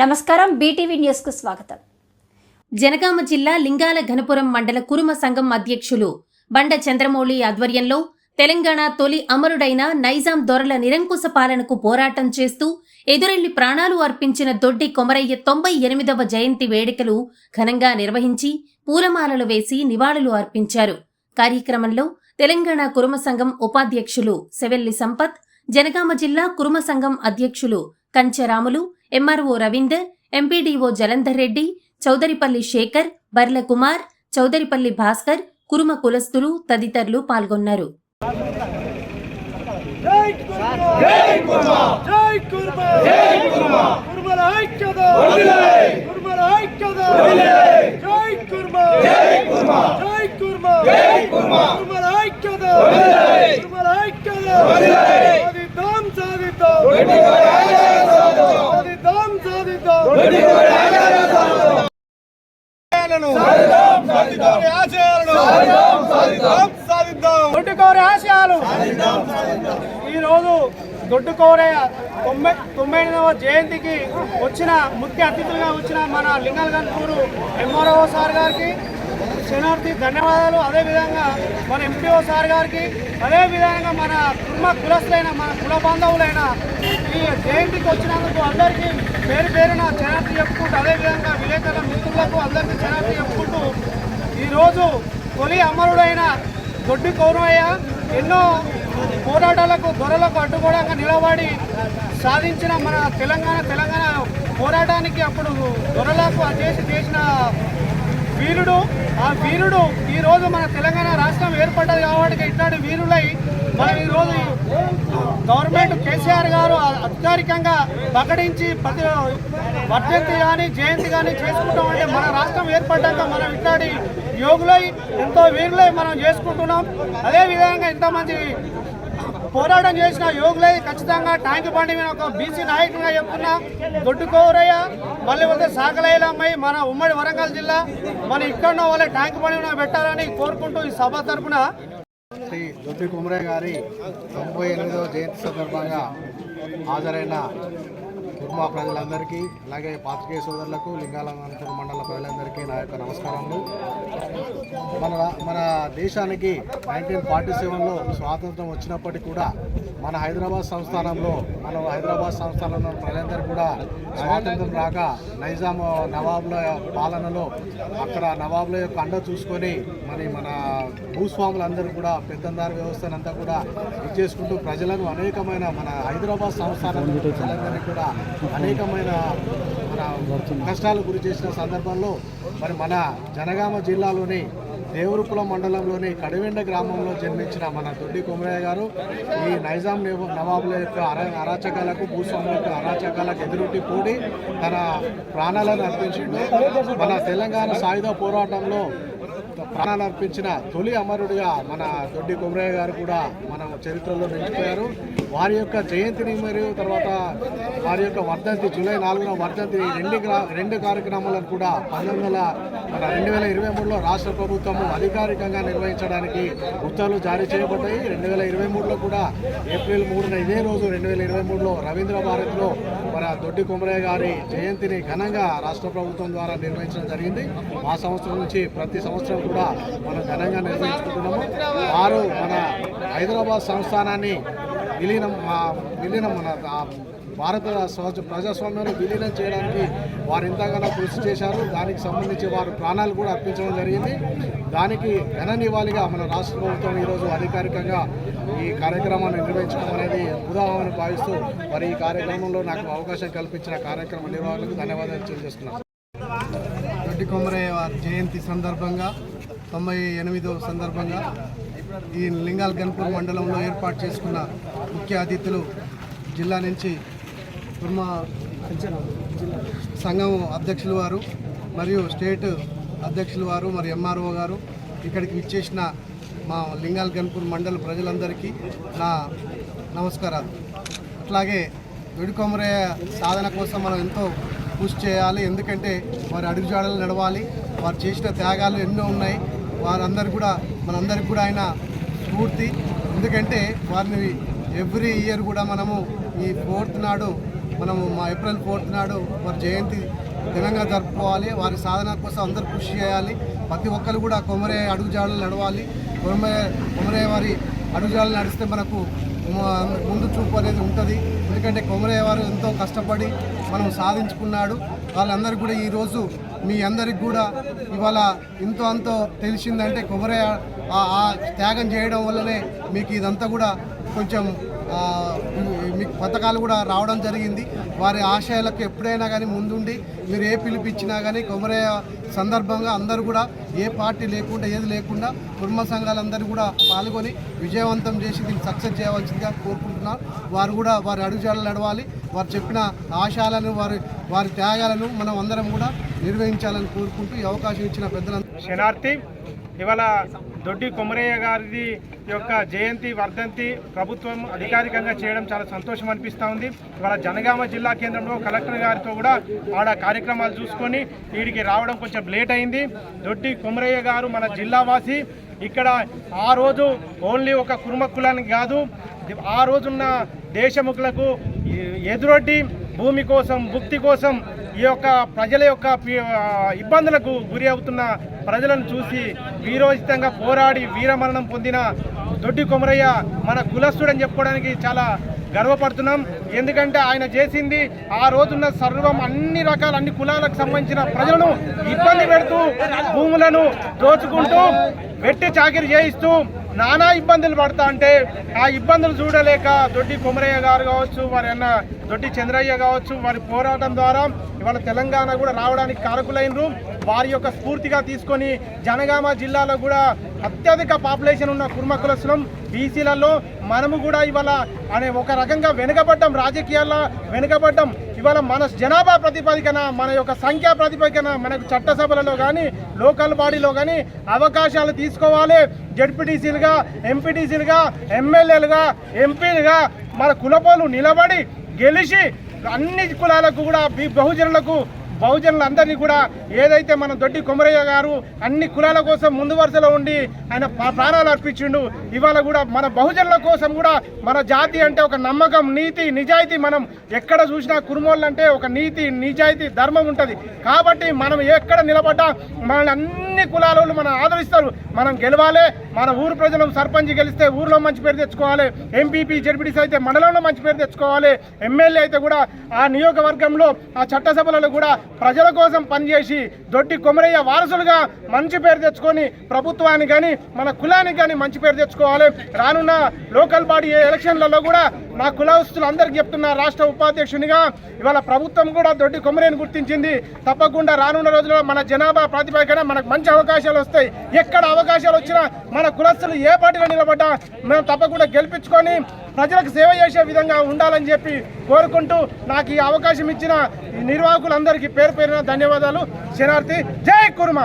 నమస్కారం బీటీవీ న్యూస్కు స్వాగతం. జనగామ జిల్లా లింగాల ఘనపురం మండల కురుమ సంఘం అధ్యక్షులు బండ చంద్రమౌళి ఆధ్వర్యంలో తెలంగాణ తొలి అమరుడైన నైజాం దొరల నిరంకుశ పాలనకు పోరాటం చేస్తూ ఎదురెళ్ళి ప్రాణాలు అర్పించిన దొడ్డి కొమరయ్య తొంభై ఎనిమిదవ జయంతి వేడుకలు ఘనంగా నిర్వహించి పూలమాలలు వేసి నివాళులు అర్పించారు. కార్యక్రమంలో తెలంగాణ కురుమ సంఘం ఉపాధ్యక్షులు సెవెల్లి సంపత్ జనగామ జిల్లా కురుమ సంఘం అధ్యక్షులు కంచెరాములు ఎంఆర్ఓ రవీందర్ ఎంపీడీఓ జలంధర్ రెడ్డి చౌదరిపల్లి శేఖర్ బర్ల కుమార్ చౌదరిపల్లి భాస్కర్ కురుమ కులస్తులు తదితరులు పాల్గొన్నారు. జై కుర్మా! జై కుర్మా! జై కుర్మా! కుర్మల ఐక్యత వదిలే కుర్మల ఐక్యత వదిలే జై కుర్మా జై కుర్మా జై కుర్మా జై కుర్మా కుర్మల ఐక్యత వదిలే కుర్మల ఐక్యత వదిలే సాధిద్దాం సాధిద్దాం సాధిద్దాం సాధిద్దాం దొడ్డుకోరే ఆశయాలు ఈ రోజు దొడ్డుకోరే తొంభై తొంభై ఎనిమిదవ జయంతికి వచ్చిన ముఖ్య అతిథులుగా వచ్చిన మన లింగల్గన్పూరు ఎంఆర్ఓ సార్ గారికి శనార్థి ధన్యవాదాలు. అదేవిధంగా మన ఎంపీఓ సార్ గారికి అదేవిధంగా మన కుటుంబ కులస్తులైన మన కుల బాంధవులైన ఈ జయంతికి వచ్చినందుకు అందరికీ పేరు పేరున శనార్థి చెప్పుకుంటూ అదేవిధంగా విలేకరుల మిత్రులకు అందరికీ శనార్థి చెప్పుకుంటూ ఈరోజు తొలి అమరుడైన దొడ్డి కౌరవయ్య ఎన్నో పోరాటాలకు దొరలకు అడ్డుకోవడంగా నిలబడి సాధించిన మన తెలంగాణ తెలంగాణ పోరాటానికి అప్పుడు దొరలకు చేసి చేసిన వీరుడు ఆ వీరుడు ఈరోజు మన తెలంగాణ రాష్ట్రం ఏర్పడ్డది కాబట్టి ఇట్లాంటి వీరులై మనం ఈరోజు గవర్నమెంట్ కేసీఆర్ గారు అధికారికంగా ప్రకటించి ప్రతి వర్ధంతి కానీ జయంతి కానీ చేసుకుంటాం అంటే మన రాష్ట్రం ఏర్పడ్డాక మనం ఇట్లాంటి యోగులై ఎంతో వీరులై మనం చేసుకుంటున్నాం. అదేవిధంగా ఇంతమంది పోరాటం చేసిన యోగులై ఖచ్చితంగా ట్యాంక్ బండి మీద ఒక బీసీ నాయకుడిగా చెప్తున్నా. దొడ్డుకోరయ్య మళ్ళీ వస్తే సాకలయ్యలమ్మాయి మన ఉమ్మడి వరంగల్ జిల్లా. మన ఇక్కడ వాళ్ళ ట్యాంక్ బండి మీద పెట్టాలని కోరుకుంటూ ఈ సభ తరపున శ్రీ దొడ్డి కుమరయ్య గారి తొంభై ఎనిమిదవ జయంతి సందర్భంగా హాజరైన కుర్మా ప్రజలందరికీ అలాగే పాత్రికేయ సోదరులకు లింగాల మండల నా యొక్క నమస్కారములు. మన మన దేశానికి నైన్టీన్ ఫార్టీ సెవెన్లో స్వాతంత్రం వచ్చినప్పటికీ కూడా మన హైదరాబాద్ సంస్థానంలో మన హైదరాబాద్ సంస్థానంలో ప్రజలందరూ కూడా స్వాతంత్రం రాక నైజాం నవాబుల పాలనలో అక్కడ నవాబుల యొక్క అండ చూసుకొని మరి మన భూస్వాములందరూ కూడా పెత్తందారు వ్యవస్థనంతా కూడా ఇచ్చేసుకుంటూ ప్రజలను అనేకమైన మన హైదరాబాద్ సంస్థానం ప్రజలందరికీ కూడా అనేకమైన కష్టాలు గురి చేసిన సందర్భంలో మరి మన జనగామ జిల్లాలోని దేవరుకుల మండలంలోని కడివెండ గ్రామంలో జన్మించిన మన దొడ్డి కొమరయ్య గారు ఈ నైజాం నవాబుల యొక్క అరా అరాచకాలకు భూస్వాముల యొక్క అరాచకాలకు ఎదురొట్టి కూడి తన ప్రాణాలను అర్పించిండు. మన తెలంగాణ సాయుధ పోరాటంలో ప్రాణాలు అర్పించిన తొలి అమరుడిగా మన దొడ్డి కొమరయ్య గారు కూడా మన చరిత్రలో నిలిచిపోయారు. వారి యొక్క జయంతిని మరియు తర్వాత వారి యొక్క వర్ధంతి జూలై నాలుగున వర్ధంతి రెండు రెండు కార్యక్రమాలను కూడా పంతొమ్మిది వందల మన రెండు వేల ఇరవై మూడులో రాష్ట్ర ప్రభుత్వము అధికారికంగా నిర్వహించడానికి ఉత్తర్వులు జారీ చేయబడ్డాయి. రెండు వేల ఇరవై మూడులో కూడా ఏప్రిల్ మూడున ఇదే రోజు రెండు వేల ఇరవై మూడులో రవీంద్ర భారత్లో మన దొడ్డి కొమరయ్య గారి జయంతిని ఘనంగా రాష్ట్ర ప్రభుత్వం ద్వారా నిర్వహించడం జరిగింది. ఆ సంవత్సరం నుంచి ప్రతి సంవత్సరం కూడా మనం ఘనంగా నిర్వహించుకుంటున్నాము. వారు మన హైదరాబాద్ సంస్థానాన్ని విలీనం విలీనం మన భారత సహజ ప్రజాస్వామ్యంలో విలీనం చేయడానికి వారు ఎంతగానో కృషి చేశారు. దానికి సంబంధించి వారు ప్రాణాలు కూడా అర్పించడం జరిగింది. దానికి ఘన నివాళిగా మన రాష్ట్ర ప్రభుత్వం ఈరోజు అధికారికంగా ఈ కార్యక్రమాన్ని నిర్వహించడం అనేది ఉదాహరణ భావిస్తూ మరి ఈ కార్యక్రమంలో నాకు అవకాశం కల్పించిన కార్యక్రమ నిర్వాహకులకు ధన్యవాదాలు తెలియజేస్తున్నాను. రెడ్డి కొమరయ్య వారి జయంతి సందర్భంగా తొంభై ఎనిమిదో సందర్భంగా ఈ లింగాల్ గన్పూర్ మండలంలో ఏర్పాటు చేసుకున్న ముఖ్య అతిథులు జిల్లా నుంచి కుర్మ సంఘం అధ్యక్షులు వారు మరియు స్టేట్ అధ్యక్షులు వారు మరి ఎంఆర్ఓ గారు ఇక్కడికి విచ్చేసిన మా లింగాల్ గన్పూర్ మండల ప్రజలందరికీ నా నమస్కారాలు. అట్లాగే దొడికొమరయ్య సాధన కోసం మనం ఎంతో కృషి చేయాలి. ఎందుకంటే వారి అడుగుజాడలు నడవాలి. వారు చేసిన త్యాగాలు ఎన్నో ఉన్నాయి. వారందరూ కూడా మనందరికి కూడా ఆయన స్ఫూర్తి. ఎందుకంటే వారిని ఎవ్రీ ఇయర్ కూడా మనము ఈ ఫోర్త్ నాడు మనము మా ఏప్రిల్ ఫోర్త్ నాడు వారి జయంతి ఘనంగా జరుపుకోవాలి. వారి సాధన కోసం అందరూ కృషి చేయాలి. ప్రతి ఒక్కరు కూడా కొమరే అడుగుజాడలు నడవాలి. కొమరే కొమరే వారి అడుగుజాడలు నడిస్తే మనకు ముందు చూపు అనేది ఉంటుంది. ఎందుకంటే కొమరే వారు ఎంతో కష్టపడి మనం సాధించుకున్నాడు. వాళ్ళందరూ కూడా ఈరోజు మీ అందరికి కూడా ఇవాళ ఇంతో అంతో తెలిసిందంటే కొబ్బరి ఆ- త్యాగం చేయడం వల్లనే మీకు ఇదంతా కూడా కొంచెం మీకు పథకాలు కూడా రావడం జరిగింది. వారి ఆశయాలకు ఎప్పుడైనా కానీ ముందుండి మీరు ఏ పిలిపించినా కానీ కొమరయ్య సందర్భంగా అందరూ కూడా ఏ పార్టీ లేకుండా ఏది లేకుండా కుటుంబ సంఘాలందరూ కూడా పాల్గొని విజయవంతం చేసి దీన్ని సక్సెస్ చేయవలసిందిగా కోరుకుంటున్నారు. వారు కూడా వారి అడుగుజాడలు నడవాలి. వారు చెప్పిన ఆశయాలను వారి వారి త్యాగాలను మనం అందరం కూడా నిర్వహించాలని కోరుకుంటూ ఈ అవకాశం ఇచ్చిన పెద్దలందరూ శనార్థి ఇవాళ దొడ్డి కొమరయ్య గారిది యొక్క జయంతి వర్ధంతి ప్రభుత్వం అధికారికంగా చేయడం చాలా సంతోషం అనిపిస్తూ ఉంది. ఇవాళ జనగామ జిల్లా కేంద్రంలో కలెక్టర్ గారితో కూడా ఆడ కార్యక్రమాలు చూసుకొని వీడికి రావడం కొంచెం లేట్ అయింది. దొడ్డి కొమరయ్య గారు మన జిల్లావాసి ఇక్కడ ఆ రోజు ఓన్లీ ఒక కుర్మ కులానికి కాదు ఆ రోజున్న దేశముఖులకు ఎదురొడ్డి భూమి కోసం భుక్తి కోసం ఈ యొక్క ప్రజల యొక్క ఇబ్బందులకు గురి అవుతున్న ప్రజలను చూసి వీరోచితంగా పోరాడి వీరమరణం పొందిన దొడ్డి కొమరయ్య మన కులస్తుడని చెప్పుకోవడానికి చాలా గర్వపడుతున్నాం. ఎందుకంటే ఆయన చేసింది ఆ రోజున్న సర్వం అన్ని రకాల అన్ని కులాలకు సంబంధించిన ప్రజలను ఇబ్బంది పెడుతూ భూములను దోచుకుంటూ వెట్టి చాకిరి చేయిస్తూ నానా ఇబ్బందులు పడతా అంటే ఆ ఇబ్బందులు చూడలేక దొడ్డి కొమరయ్య గారు కావచ్చు వారి అన్న దొడ్డి చంద్రయ్య కావచ్చు వారి పోరాటం ద్వారా ఇవాళ తెలంగాణ కూడా రావడానికి కారకులైనరు. వారి యొక్క స్ఫూర్తిగా తీసుకొని జనగామ జిల్లాలో కూడా అత్యధిక పాపులేషన్ ఉన్న కుర్మ కులస్తులం బీసీలలో మనము కూడా ఇవాళ అనే ఒక రకంగా వెనుకబడ్డం రాజకీయాల్లో వెనుకబడ్డం ఇవాళ మన జనాభా ప్రతిపాదికన మన యొక్క సంఖ్యా ప్రతిపాదికన మనకు చట్టసభలలో కానీ లోకల్ బాడీలో కానీ అవకాశాలు తీసుకోవాలి. జడ్పీటీసీలుగా ఎంపీటీసీలుగా ఎమ్మెల్యేలుగా ఎంపీలుగా మన కులపోలు నిలబడి గెలిచి అన్ని కులాలకు కూడా బహుజనులకు బహుజనులందరినీ కూడా ఏదైతే మన దొడ్డి కొమరయ్య గారు అన్ని కులాల కోసం ముందు వరుసలో ఉండి ఆయన ప్రాణాలు అర్పించిండు ఇవాళ కూడా మన బహుజనుల కోసం కూడా మన జాతి అంటే ఒక నమ్మకం నీతి నిజాయితీ మనం ఎక్కడ చూసినా కురుమోళ్ళు అంటే ఒక నీతి నిజాయితీ ధర్మం ఉంటుంది. కాబట్టి మనం ఎక్కడ నిలబడ్డా మనల్ని అన్ని కులాల వాళ్ళు మనం ఆదరిస్తారు. మనం గెలవాలి మన ఊరు ప్రజలు సర్పంచ్ గెలిస్తే ఊర్లో మంచి పేరు తెచ్చుకోవాలి. ఎంపీపీ జడ్పీటీసీ అయితే మండలంలో మంచి పేరు తెచ్చుకోవాలి. ఎమ్మెల్యే అయితే కూడా ఆ నియోజకవర్గంలో ఆ చట్టసభలలో కూడా ప్రజల కోసం పనిచేసి దొడ్డి కొమరయ్య వారసులుగా మంచి పేరు తెచ్చుకొని ప్రభుత్వానికి కానీ మన కులానికి కానీ మంచి పేరు తెచ్చుకోవాలి. రానున్న లోకల్ బాడీ ఎలక్షన్లలో కూడా నా కులస్తులు అందరికీ చెప్తున్నా రాష్ట్ర ఉపాధ్యక్షునిగా. ఇవాళ ప్రభుత్వం కూడా దొడ్డి కొమరేని గుర్తించింది. తప్పకుండా రానున్న రోజుల్లో మన జనాభా ప్రాతిపదికన మనకు మంచి అవకాశాలు వస్తాయి. ఎక్కడ అవకాశాలు వచ్చినా మన కులస్తులు ఏ పార్టీలో నిలబడ్డా మేము తప్పకుండా గెలిపించుకొని ప్రజలకు సేవ చేసే విధంగా ఉండాలని చెప్పి కోరుకుంటూ నాకు ఈ అవకాశం ఇచ్చిన నిర్వాహకులందరికీ పేరు పేరున ధన్యవాదాలు. శనార్థి జై కుర్మ.